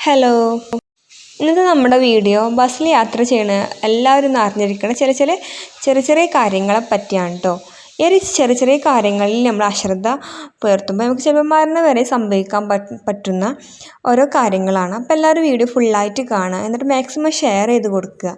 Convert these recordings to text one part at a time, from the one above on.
Hello ഇന്നത്തെ നമ്മുടെ video ബസ്സിൽ യാത്ര ചെയ്യണ എല്ലാവരും ഒന്ന് അറിഞ്ഞിരിക്കണം. ചില ചില ചെറിയ ചെറിയ കാര്യങ്ങളെ പറ്റിയാണ് കേട്ടോ ഈ ഒരു ചെറിയ ചെറിയ കാര്യങ്ങളിൽ നമ്മൾ അശ്രദ്ധ പുലർത്തുമ്പോൾ നമുക്ക് ചിലപ്പോൾ മരണം വരെ സംഭവിക്കാൻ പറ്റുന്ന ഓരോ കാര്യങ്ങളാണ്. അപ്പോൾ എല്ലാവരും വീഡിയോ ഫുള്ളായിട്ട് കാണുക. എന്നിട്ട് മാക്സിമം ഷെയർ ചെയ്ത് കൊടുക്കുക.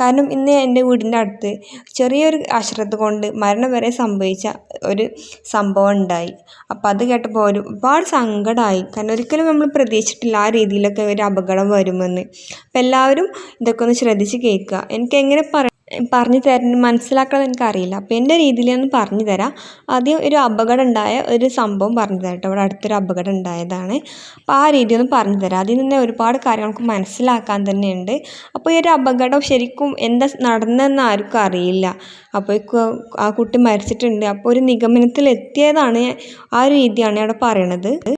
കാരണം ഇന്ന് എന്റെ വീടിന്റെ അടുത്ത് ചെറിയൊരു അശ്രദ്ധ കൊണ്ട് മരണം വരെ സംഭവിച്ച ഒരു സംഭവം ഉണ്ടായി. അപ്പോൾ അത് കേട്ടപ്പോൾ ഒരുപാട് സങ്കടമായി. കാരണം ഒരിക്കലും നമ്മൾ പ്രതീക്ഷിച്ചിട്ടില്ല ആ രീതിയിലൊക്കെ ഒരു അപകടം വരുമെന്ന്. അപ്പോൾ എല്ലാവരും ഇതൊക്കെ ഒന്ന് ശ്രദ്ധിച്ച് കേൾക്കുക. എനിക്ക് എങ്ങനെ പറ പറഞ്ഞു തരാൻ മനസ്സിലാക്കണം എനിക്കറിയില്ല. അപ്പോൾ എന്റെ രീതിയിൽ ഞാൻ പറഞ്ഞു തരാം. ആദ്യം ഒരു അപകടം ഉണ്ടായ ഒരു സംഭവം പറഞ്ഞു തരാം കേട്ടോ. ഇവിടെ അടുത്തൊരു അപകടം ഉണ്ടായതാണ്. അപ്പോൾ ആ രീതി ഒന്ന് പറഞ്ഞു തരാം. അതിൽ നിന്ന് ഒരുപാട് കാര്യങ്ങൾ നമുക്ക് മനസ്സിലാക്കാൻ തന്നെയുണ്ട്. അപ്പോൾ ഈ ഒരു അപകടം ശരിക്കും എന്താ നടന്നതെന്ന് ആർക്കും അറിയില്ല. അപ്പോൾ ആ കുട്ടി മരിച്ചിട്ടുണ്ട്. അപ്പോൾ ഒരു നിഗമനത്തിൽ എത്തിയതാണ് ആ ഒരു രീതിയാണ് അവിടെ പറയണത്.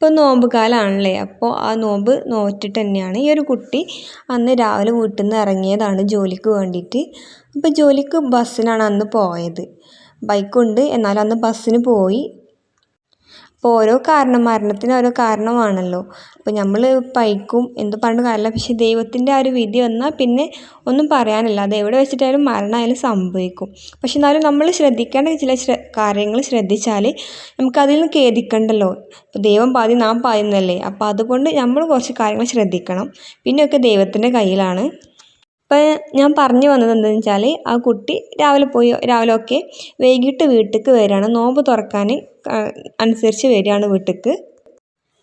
ഇപ്പോൾ നോമ്പ് കാലമാണല്ലേ അപ്പോൾ ആ നോമ്പ് നോറ്റിട്ട് തന്നെയാണ് ഈ ഒരു കുട്ടി അന്ന് രാവിലെ വീട്ടിൽ നിന്ന് ഇറങ്ങിയതാണ് ജോലിക്ക് വേണ്ടിയിട്ട്. അപ്പോൾ ജോലിക്ക് ബസ്സിനാണ് അന്ന് പോയത്. ബൈക്കുണ്ട് എന്നാലും അന്ന് ബസ്സിന് പോയി. അപ്പോൾ ഓരോ കാരണം മരണത്തിന് ഓരോ കാരണമാണല്ലോ. അപ്പോൾ നമ്മൾ പൈക്കും എന്ത് പറഞ്ഞിട്ട് കാര്യമില്ല. പക്ഷേ ദൈവത്തിന്റെ ആ ഒരു വിധി വന്നാൽ പിന്നെ ഒന്നും പറയാനില്ല. അത് എവിടെ വെച്ചിട്ടായാലും മരണമായാലും സംഭവിക്കും. പക്ഷെ എന്നാലും നമ്മൾ ശ്രദ്ധിക്കേണ്ട ചില കാര്യങ്ങൾ ശ്രദ്ധിച്ചാൽ നമുക്കതിൽ നിന്ന് ഖേദിക്കണ്ടല്ലോ. ഇപ്പോൾ ദൈവം പാതി നാം പായുന്നല്ലേ അപ്പോൾ അതുകൊണ്ട് നമ്മൾ കുറച്ച് കാര്യങ്ങൾ ശ്രദ്ധിക്കണം. പിന്നെയൊക്കെ ദൈവത്തിന്റെ കയ്യിലാണ്. അപ്പോൾ ഞാൻ പറഞ്ഞു വന്നത് എന്താണെന്ന് വെച്ചാൽ ആ കുട്ടി രാവിലെ പോയി രാവിലെ ഒക്കെ വൈകിട്ട് വീട്ടിലേക്ക് വരികയാണ്. നോമ്പ് തുറക്കാൻ അനുസരിച്ച് വരികയാണ് വീട്ടിലേക്ക്.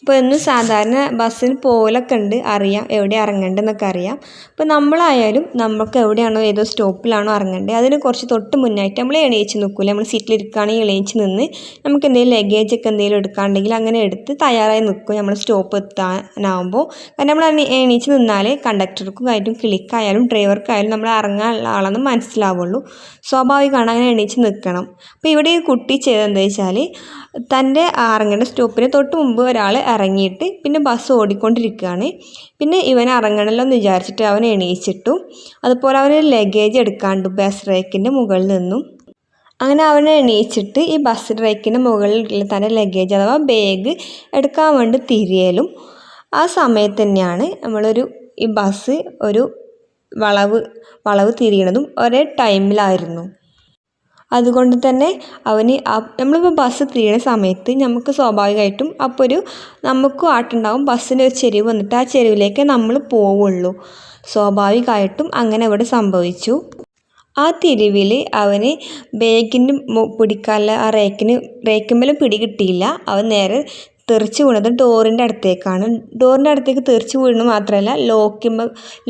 ഇപ്പോൾ എന്നും സാധാരണ ബസ്സിന് പോലൊക്കെ ഉണ്ട് അറിയാം എവിടെ ഇറങ്ങേണ്ടതെന്നൊക്കെ അറിയാം. അപ്പോൾ നമ്മളായാലും നമുക്ക് എവിടെയാണോ ഏതോ സ്റ്റോപ്പിലാണോ ഇറങ്ങേണ്ടത് അതിന് കുറച്ച് തൊട്ട് മുന്നായിട്ട് നമ്മൾ എണീച്ച് നിൽക്കില്ല നമ്മൾ സീറ്റിൽ ഇരിക്കുകയാണെങ്കിൽ എണീച്ച് നിന്ന് നമുക്ക് എന്തെങ്കിലും ലഗേജ് ഒക്കെ എന്തെങ്കിലും എടുക്കാണ്ടെങ്കിൽ അങ്ങനെ എടുത്ത് തയ്യാറായി നിൽക്കും നമ്മൾ സ്റ്റോപ്പ് എത്താനാവുമ്പോൾ. കാരണം നമ്മൾ എണീച്ച് നിന്നാലേ കണ്ടക്ടർക്കും ആയിട്ടും ക്ലിക്കായാലും ഡ്രൈവർക്കായാലും നമ്മൾ ഇറങ്ങാനുള്ള ആളെന്ന് മനസ്സിലാവുള്ളൂ. സ്വാഭാവികമാണ് അങ്ങനെ എണീച്ച് നിൽക്കണം. അപ്പോൾ ഇവിടെ ഈ കുട്ടി ചെയ്തതെന്താ വെച്ചാൽ തന്റെ ഇറങ്ങേണ്ട സ്റ്റോപ്പിന് തൊട്ട് മുമ്പ് ഒരാൾ ഇറങ്ങിയിട്ട് പിന്നെ ബസ് ഓടിക്കൊണ്ടിരിക്കുകയാണ്. പിന്നെ ഇവൻ ഇറങ്ങണമല്ലോ എന്ന് വിചാരിച്ചിട്ട് അവൻ എണീച്ചിട്ടു. അതുപോലെ അവന് ലഗേജ് എടുക്കാണ്ട് ബസ് റേക്കിന്റെ മുകളിൽ നിന്നും. അങ്ങനെ അവനെ എണീച്ചിട്ട് ഈ ബസ് റേക്കിന്റെ മുകളിൽ തന്റെ ലഗേജ് അഥവാ ബാഗ് എടുക്കാൻ വേണ്ടി തിരിയലും. ആ സമയത്ത് തന്നെയാണ് നമ്മളൊരു ഈ ബസ് ഒരു വളവ് വളവ് തിരിയണതും ഒരേ ടൈമിലായിരുന്നു അതുകൊണ്ട് തന്നെ അവന് നമ്മളിപ്പോൾ ബസ് തിരിയണ സമയത്ത് നമുക്ക് സ്വാഭാവികമായിട്ടും അപ്പോൾ ഒരു നമുക്കും ആട്ടുണ്ടാവും. ബസ്സിന് ഒരു ചെരിവ് വന്നിട്ട് ആ ചെരുവിലേക്ക് നമ്മൾ പോവുള്ളൂ. സ്വാഭാവികമായിട്ടും അങ്ങനെ അവിടെ സംഭവിച്ചു. ആ തിരിവിൽ അവന് ബാഗിന് പിടിക്കാനുള്ള ആ റേക്കിന് റേക്കുമ്മേലും പിടി കിട്ടിയില്ല. അവൻ നേരെ തെറിച്ച് വീണത് ഡോറിന്റെ അടുത്തേക്കാണ്. ഡോറിന്റെ അടുത്തേക്ക് തെറിച്ച് വീണത് മാത്രമല്ല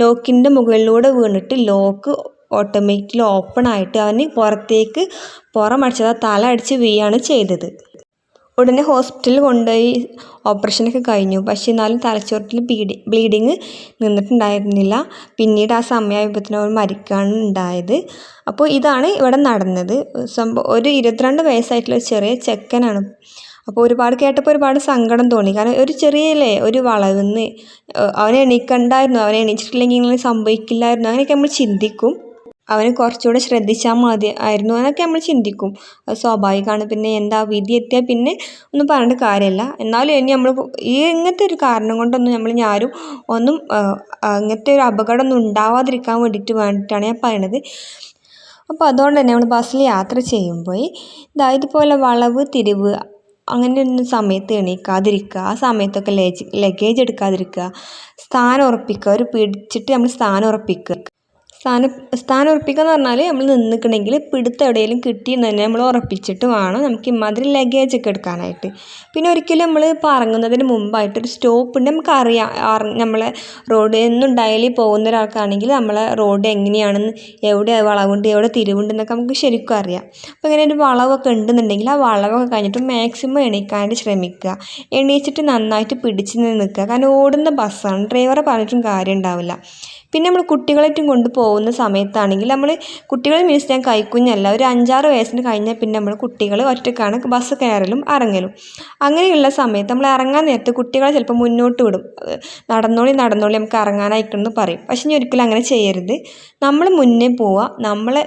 ലോക്കിന്റെ മുകളിലൂടെ വീണിട്ട് ലോക്ക് ഓട്ടോമാറ്റിക്കലി ഓപ്പൺ ആയിട്ട് അവന് പുറത്തേക്ക് പുറമടിച്ചത് തല അടിച്ച് വീയാണ് ചെയ്തത്. ഉടനെ ഹോസ്പിറ്റലിൽ കൊണ്ടുപോയി ഓപ്പറേഷനൊക്കെ കഴിഞ്ഞു. പക്ഷേ എന്നാലും തലച്ചോറിൽ ബ്ലീഡി ബ്ലീഡിങ് നിന്നിട്ടുണ്ടായിരുന്നില്ല. പിന്നീട് ആ സമയമായപ്പോഴത്തേനും അവൻ മരിക്കുകയാണ് ഉണ്ടായത്. അപ്പോൾ ഇതാണ് ഇവിടെ നടന്നത്. സംഭവം ഒരു ഇരുപത്തിരണ്ട് വയസ്സായിട്ടുള്ള ചെറിയ ചെക്കനാണ്. അപ്പോൾ ഒരുപാട് കേട്ടപ്പോൾ ഒരുപാട് സങ്കടം തോന്നി. കാരണം ഒരു ചെറിയല്ലേ ഒരു വളവെന്ന് അവനെ എണീക്കണ്ടായിരുന്നു. അവനെ എണീച്ചിട്ടില്ലെങ്കിൽ ഇങ്ങനെ സംഭവിക്കില്ലായിരുന്നു. അങ്ങനെയൊക്കെ നമ്മൾ ചിന്തിക്കും. അവന് കുറച്ചുകൂടെ ശ്രദ്ധിച്ചാൽ മതി ആയിരുന്നു എന്നൊക്കെ നമ്മൾ ചിന്തിക്കും. അത് സ്വാഭാവികമാണ്. പിന്നെ എന്താ വിധി എത്തിയാൽ പിന്നെ ഒന്നും പറഞ്ഞിട്ട് കാര്യമല്ല. എന്നാലും ഇനി നമ്മൾ ഈ ഇങ്ങനത്തെ ഒരു കാരണം കൊണ്ടൊന്നും നമ്മൾ ഞാനും ഒന്നും ഇങ്ങനത്തെ ഒരു അപകടം ഒന്നും ഉണ്ടാവാതിരിക്കാൻ വേണ്ടിയിട്ട് വേണ്ടിയിട്ടാണ് ഞാൻ പറയണത്. അപ്പോൾ അതുകൊണ്ട് തന്നെ നമ്മൾ ബസ്സിൽ യാത്ര ചെയ്യുമ്പോൾ ഇതാ ഇതുപോലെ വളവ് തിരിവ് അങ്ങനെ ഒന്നും സമയത്ത് എണീക്കാതിരിക്കുക. ആ സമയത്തൊക്കെ ലഗേജ് എടുക്കാതിരിക്കുക. സ്ഥാനം ഉറപ്പിക്കുക. ഒരു പിടിച്ചിട്ട് നമ്മൾ സ്ഥാനം ഉറപ്പിക്കുക. സ്ഥാനം സ്ഥാനം ഉറപ്പിക്കുക എന്ന് പറഞ്ഞാൽ നമ്മൾ നിന്നിക്കണമെങ്കിൽ പിടുത്തം എവിടെയെങ്കിലും കിട്ടിയെന്ന് തന്നെ നമ്മൾ ഉറപ്പിച്ചിട്ട് വേണം നമുക്ക് ഇമാതിരി ലഗേജ് ഒക്കെ എടുക്കാനായിട്ട്. പിന്നെ ഒരിക്കലും നമ്മൾ ഇപ്പോൾ ഇറങ്ങുന്നതിന് മുമ്പായിട്ട് ഒരു സ്റ്റോപ്പ് ഉണ്ട് നമുക്കറിയാം നമ്മളെ റോഡിൽ നിന്നും ഡയലി പോകുന്ന ഒരാൾക്കാണെങ്കിൽ നമ്മളെ റോഡ് എങ്ങനെയാണെന്ന് എവിടെ വളവുണ്ട് എവിടെ തിരിവുണ്ട് എന്നൊക്കെ നമുക്ക് ശരിക്കും അറിയാം. അപ്പോൾ ഇങ്ങനെ ഒരു വളവൊക്കെ ഉണ്ടെന്നുണ്ടെങ്കിൽ ആ വളവൊക്കെ കഴിഞ്ഞിട്ട് മാക്സിമം എണീക്കാനായിട്ട് ശ്രമിക്കുക. എണീച്ചിട്ട് നന്നായിട്ട് പിടിച്ച് നിൽക്കുക കാരണം ഓടുന്ന ബസ്സാണ്. ഡ്രൈവറെ പറഞ്ഞിട്ടും കാര്യം ഉണ്ടാവില്ല പിന്നെ നമ്മൾ കുട്ടികളായിട്ടും കൊണ്ട് പോകുന്ന സമയത്താണെങ്കിൽ നമ്മൾ കുട്ടികൾ മീൻസ് ഞാൻ കൈക്കുഞ്ഞല്ല ഒരു അഞ്ചാറ് വയസ്സിന് കഴിഞ്ഞാൽ പിന്നെ നമ്മൾ കുട്ടികൾ ഒറ്റക്കാണ് ബസ് കയറലും ഇറങ്ങലും അങ്ങനെയുള്ള സമയത്ത് നമ്മൾ ഇറങ്ങാൻ നേരത്ത് കുട്ടികളെ ചിലപ്പോൾ മുന്നോട്ട് വിടും. നടന്നോളി നടന്നോളി നമുക്ക് ഇറങ്ങാനായിട്ടെന്ന് പറയും. പക്ഷെ ഞാൻ ഒരിക്കലും അങ്ങനെ ചെയ്യരുത്. നമ്മൾ മുന്നേ പോവുക നമ്മളെ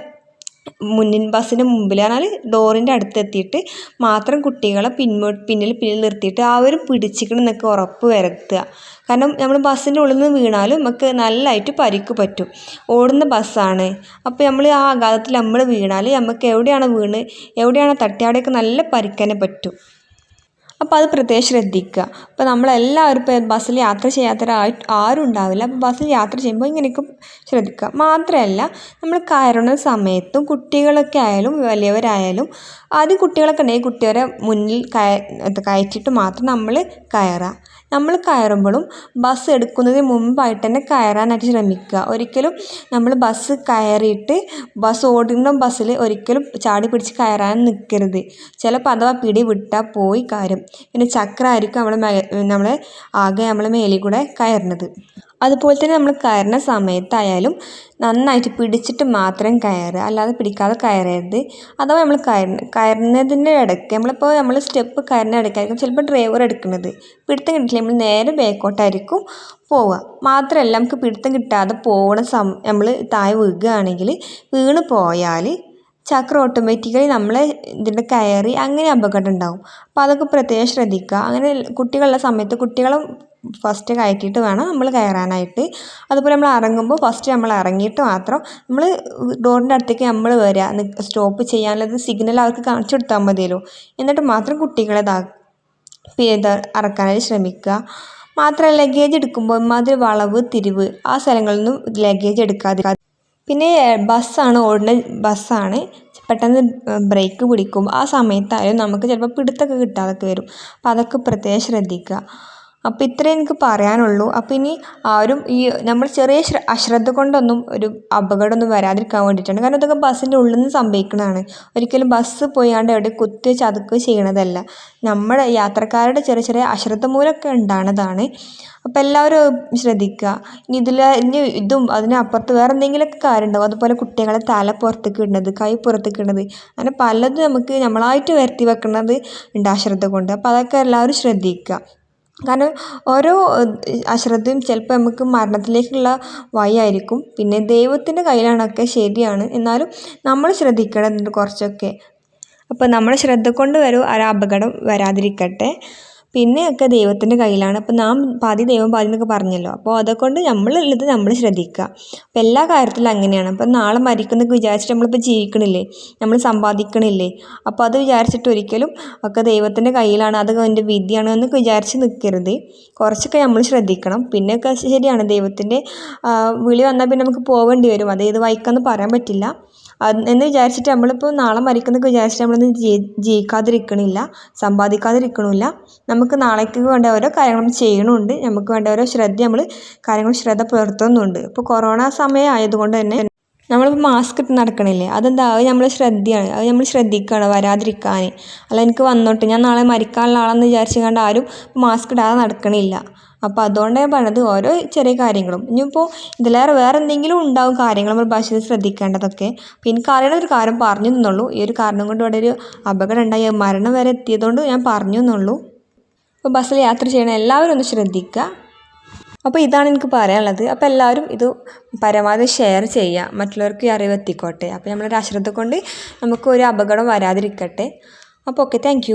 മുന്നിൽ ബസ്സിന്റെ മുമ്പിൽ പറഞ്ഞാൽ ഡോറിന്റെ അടുത്തെത്തിയിട്ട് മാത്രം കുട്ടികളെ പിന്നിൽ പിന്നിൽ പിന്നിൽ നിർത്തിയിട്ട് അവരും പിടിച്ചിക്കണമെന്നൊക്കെ ഉറപ്പ് വരുത്തുക. കാരണം നമ്മൾ ബസ്സിന്റെ ഉള്ളിൽ നിന്ന് വീണാലും നമുക്ക് നല്ലതായിട്ട് പരിക്ക് പറ്റും. ഓടുന്ന ബസ്സാണ്. അപ്പോൾ നമ്മൾ ആ ആഘാതത്തിൽ നമ്മൾ വീണാൽ നമുക്ക് എവിടെയാണ് വീണ് എവിടെയാണ് തട്ടി നല്ല പരിക്കനെ പറ്റും. അപ്പോൾ അത് പ്രത്യേകം ശ്രദ്ധിക്കുക. അപ്പോൾ നമ്മളെല്ലാവരും ഇപ്പോൾ ബസ്സിൽ യാത്ര ചെയ്യാത്തവരായി ആരും ഉണ്ടാവില്ല. അപ്പോൾ ബസ്സിൽ യാത്ര ചെയ്യുമ്പോൾ ഇങ്ങനെയൊക്കെ ശ്രദ്ധിക്കുക. മാത്രമല്ല നമ്മൾ കയറുന്ന സമയത്തും കുട്ടികളൊക്കെ ആയാലും വലിയവരായാലും ആദ്യം കുട്ടികളൊക്കെ ഉണ്ടെങ്കിൽ കുട്ടികളെ മുന്നിൽ കയ കയറ്റിയിട്ട് മാത്രം നമ്മൾ കയറുക. നമ്മൾ കയറുമ്പോഴും ബസ് എടുക്കുന്നതിന് മുമ്പായിട്ട് തന്നെ കയറാനായിട്ട് ശ്രമിക്കുക. ഒരിക്കലും നമ്മൾ ബസ് കയറിയിട്ട് ബസ് ഓടുന്ന ബസ്സിൽ ഒരിക്കലും ചാടി പിടിച്ച് കയറാൻ നിൽക്കരുത്. ചിലപ്പോൾ അഥവാ പിടി വിട്ടാൽ പോയി കാര്യം പിന്നെ ചക്രമായിരിക്കും നമ്മളെ മേ നമ്മളെ ആകെ നമ്മളെ മേലിൽ കൂടെ കയറുന്നത് അതുപോലെ തന്നെ നമ്മൾ കയറുന്ന സമയത്തായാലും നന്നായിട്ട് പിടിച്ചിട്ട് മാത്രം കയറുക. അല്ലാതെ പിടിക്കാതെ കയറരുത്. അഥവാ നമ്മൾ കയറ കയറുന്നതിന്റെ ഇടയ്ക്ക് നമ്മളിപ്പോൾ നമ്മൾ സ്റ്റെപ്പ് കയറുന്ന ഇടയ്ക്കായിരിക്കും ചിലപ്പോൾ ഡ്രൈവർ എടുക്കുന്നത്. പിടുത്തം കിട്ടില്ല നമ്മൾ നേരെ ബാക്കോട്ടായിരിക്കും പോവുക. മാത്രമല്ല നമുക്ക് പിടുത്തം കിട്ടാതെ പോകണ സം നമ്മൾ താഴെ വീഴുകയാണെങ്കിൽ വീണ് പോയാൽ ചക്രം ഓട്ടോമാറ്റിക്കലി നമ്മളെ ഇതിന്റെ കയറി അങ്ങനെ അപകടം ഉണ്ടാവും അപ്പോൾ അതൊക്കെ പ്രത്യേകം ശ്രദ്ധിക്കുക. അങ്ങനെ കുട്ടികളുള്ള സമയത്ത് കുട്ടികളും ഫസ്റ്റ് കയറ്റിയിട്ട് വേണം നമ്മൾ കയറാനായിട്ട്. അതുപോലെ നമ്മൾ ഇറങ്ങുമ്പോൾ ഫസ്റ്റ് നമ്മൾ ഇറങ്ങിയിട്ട് മാത്രം നമ്മൾ ഡോറിന്റെ അടുത്തേക്ക് നമ്മൾ വരിക. സ്റ്റോപ്പ് ചെയ്യാനുള്ളത് സിഗ്നൽ അവർക്ക് കാണിച്ചു കൊടുത്താൽ മതിയല്ലോ. എന്നിട്ട് മാത്രം കുട്ടികളെ ഇതാ ഇറക്കാനായിട്ട് ശ്രമിക്കുക. മാത്രം ലഗേജ് എടുക്കുമ്പോൾ ഇമാതിരി വളവ് തിരിവ് ആ സ്ഥലങ്ങളിൽ നിന്നും ലഗേജ് എടുക്കാതിരിക്കുക. പിന്നെ ബസ്സാണ് ഓടുന്ന ബസ്സാണ്. പെട്ടെന്ന് ബ്രേക്ക് പിടിക്കും. ആ സമയത്തായാലും നമുക്ക് ചിലപ്പോൾ പിടുത്തമൊക്കെ കിട്ടാതൊക്കെ വരും. അപ്പോൾ അതൊക്കെ പ്രത്യേകം ശ്രദ്ധിക്കുക. അപ്പോൾ ഇത്രയേ എനിക്ക് പറയാനുള്ളൂ. അപ്പം ഇനി ആരും ഈ നമ്മൾ ചെറിയ അശ്രദ്ധ കൊണ്ടൊന്നും ഒരു അപകടമൊന്നും വരാതിരിക്കാൻ വേണ്ടിയിട്ടാണ്. കാരണം ഇതൊക്കെ ബസ്സിന്റെ ഉള്ളിൽ നിന്ന് സംഭവിക്കുന്നതാണ് ഒരിക്കലും ബസ് പോയാണ്ട് എവിടെ കുത്തി ചതുക്കുക ചെയ്യണതല്ല. നമ്മുടെ യാത്രക്കാരുടെ ചെറിയ ചെറിയ അശ്രദ്ധ മൂലമൊക്കെ ഉണ്ടാകുന്നതാണ് അപ്പം എല്ലാവരും ശ്രദ്ധിക്കുക. ഇനി ഇതിൽ ഇനി ഇതും അതിനപ്പുറത്ത് വേറെ എന്തെങ്കിലുമൊക്കെ കാര്യം ഉണ്ടാവും അതുപോലെ കുട്ടികളെ തല പുറത്തേക്ക് ഇടുന്നത് കൈ പുറത്തേക്ക് ഇടുന്നത്. അങ്ങനെ പലതും നമുക്ക് നമ്മളായിട്ട് വരുത്തി വെക്കുന്നത് ഉണ്ട് അശ്രദ്ധ കൊണ്ട്. അപ്പോൾ അതൊക്കെ എല്ലാവരും ശ്രദ്ധിക്കുക. കാരണം ഓരോ അശ്രദ്ധയും ചിലപ്പോൾ നമുക്ക് മരണത്തിലേക്കുള്ള വഴിയായിരിക്കും. പിന്നെ ദൈവത്തിന്റെ കയ്യിലാണൊക്കെ ശരിയാണ്. എന്നാലും നമ്മൾ ശ്രദ്ധിക്കണം കുറച്ചൊക്കെ. അപ്പോൾ നമ്മുടെ ശ്രദ്ധ കൊണ്ട് വരും ഒരു അപകടം വരാതിരിക്കട്ടെ. പിന്നെയൊക്കെ ദൈവത്തിന്റെ കയ്യിലാണ്. അപ്പോൾ നാം പാതി ദൈവം പാതി എന്നൊക്കെ പറഞ്ഞല്ലോ. അപ്പോൾ അതുകൊണ്ട് നമ്മളുള്ളത് നമ്മൾ ശ്രദ്ധിക്കുക. അപ്പോൾ എല്ലാ കാര്യത്തിലും അങ്ങനെയാണ്. അപ്പോൾ നാളെ മരിക്കുന്നൊക്കെ വിചാരിച്ചിട്ട് നമ്മളിപ്പോൾ ജീവിക്കണില്ലേ? നമ്മൾ സമ്പാദിക്കണില്ലേ? അപ്പോൾ അത് വിചാരിച്ചിട്ട് ഒരിക്കലും ഒക്കെ ദൈവത്തിന്റെ കയ്യിലാണ്. അത് എന്റെ വിധിയാണ് എന്നൊക്കെ വിചാരിച്ച് നിൽക്കരുത്. കുറച്ചൊക്കെ നമ്മൾ ശ്രദ്ധിക്കണം. പിന്നെയൊക്കെ ശരിയാണ്. ദൈവത്തിന്റെ വിളി വന്നാൽ പിന്നെ നമുക്ക് പോകേണ്ടി വരും. അത് ഏത് വായിക്കാമെന്ന് പറയാൻ പറ്റില്ല. എന്ന് വിചാരിച്ചിട്ട് നമ്മളിപ്പോൾ നാളെ മരിക്കുന്നൊക്കെ വിചാരിച്ചിട്ട് നമ്മളൊന്നും ജീവിക്കാതിരിക്കണില്ല സമ്പാദിക്കാതിരിക്കണില്ല. നമുക്ക് നാളേക്ക് വേണ്ട ഓരോ കാര്യങ്ങളും ചെയ്യണമുണ്ട് നമുക്ക് വേണ്ട ഓരോ ശ്രദ്ധ നമ്മൾ കാര്യങ്ങൾ ശ്രദ്ധ പുലർത്തുന്നുണ്ട്. ഇപ്പോൾ കൊറോണ സമയം ആയതുകൊണ്ട് തന്നെ നമ്മളിപ്പോൾ മാസ്ക് ഇട്ട് നടക്കണില്ലേ? അതെന്താ? അത് നമ്മൾ ശ്രദ്ധയാണ്. അത് നമ്മൾ ശ്രദ്ധിക്കുകയാണ് വരാതിരിക്കാൻ. അല്ല എനിക്ക് വന്നോട്ടെ. ഞാൻ നാളെ മരിക്കാനുള്ള ആളെന്ന് വിചാരിച്ചു കണ്ട് ആരും മാസ്ക് ഇടാതെ നടക്കണില്ല. അപ്പോൾ അതുകൊണ്ട് ഞാൻ പറഞ്ഞത് ഓരോ ചെറിയ കാര്യങ്ങളും. ഇനിയിപ്പോൾ ഇതിലേറെ വേറെ എന്തെങ്കിലും ഉണ്ടാവും കാര്യങ്ങൾ നമ്മൾ ഭാഷയിൽ ശ്രദ്ധിക്കേണ്ടതൊക്കെ. അപ്പോൾ എനിക്ക് അറിയണ ഒരു കാര്യം പറഞ്ഞു എന്നുള്ളൂ ഈ ഒരു കാരണം കൊണ്ട് ഇവിടെ ഒരു അപകടം ഉണ്ടായി. മരണം വരെ എത്തിയതുകൊണ്ട് ഞാൻ പറഞ്ഞു എന്നുള്ളൂ അപ്പോൾ ബസ്സിൽ യാത്ര ചെയ്യണ എല്ലാവരും ഒന്ന് ശ്രദ്ധിക്കുക. അപ്പോൾ ഇതാണ് എനിക്ക് പറയാനുള്ളത്. അപ്പോൾ എല്ലാവരും ഇത് പരമാവധി ഷെയർ ചെയ്യുക. മറ്റുള്ളവർക്ക് ഈ അറിവ് എത്തിക്കോട്ടെ. അപ്പോൾ നമ്മളൊരു അശ്രദ്ധ കൊണ്ട് നമുക്ക് ഒരു അപകടം വരാതിരിക്കട്ടെ. അപ്പോൾ ഓക്കെ താങ്ക്